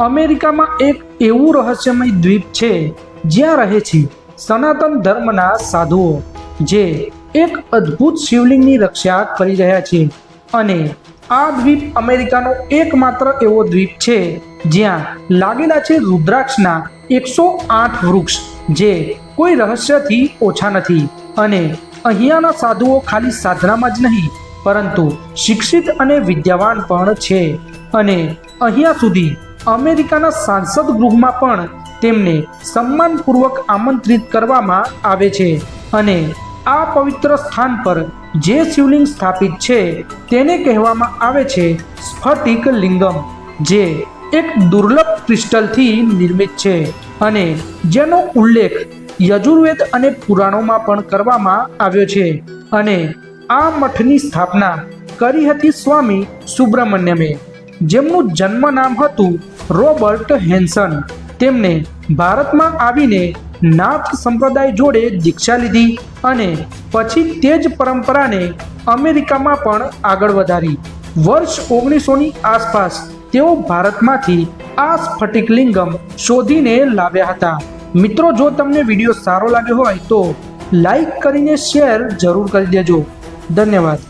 અમેરિકામાં એક એવું રહસ્યમય દ્વીપ છે, જ્યાં રહે છે સનાતન ધર્મના સાધુઓ, જે એક અદ્ભુત શિવલિંગની રક્ષા કરી રહ્યા છે. અને આ દ્વીપ અમેરિકાનો એકમાત્ર એવો દ્વીપ છે, જ્યાં લાગેલા છે રુદ્રાક્ષના એકસો આઠ વૃક્ષ, જે કોઈ રહસ્યથી ઓછા નથી. અને અહીંયાના સાધુઓ ખાલી સાધનામાં જ નહીં, પરંતુ શિક્ષિત અને વિદ્યાવાન પણ છે. અને અહીંયા સુધી અમેરિકાના સાંસદ ગૃહમાં પણ તેમને સન્માનપૂર્વક આમંત્રિત કરવામાં આવે છે અને આ પવિત્ર સ્થાન પર જે શિવલિંગ સ્થાપિત છે તેને કહેવામાં આવે છે સ્ફટિક લિંગમ, જે એક દુર્લભ ક્રિસ્ટલથી નિર્મિત છે અને જેનો ઉલ્લેખ યજુર્વેદ અને પુરાણોમાં પણ કરવામાં આવ્યો છે અને આ મઠની સ્થાપના કરી હતી સ્વામી સુબ્રમણ્યમે. જેમનું જન્મ નામ હતું રોબર્ટ હેન્સન. તેમણે ભારતમાં આવીને નાથ સંપ્રદાય જોડે દીક્ષા લીધી અને પછી તે જ પરંપરાને અમેરિકામાં પણ આગળ વધારી. વર્ષ ઓગણીસોની આસપાસ તેઓ ભારતમાંથી આ સ્ફટિક લિંગમ શોધીને લાવ્યા હતા. મિત્રો, જો તમને વીડિયો સારો લાગ્યો હોય તો લાઈક કરીને શેર જરૂર કરી દેજો. ધન્યવાદ.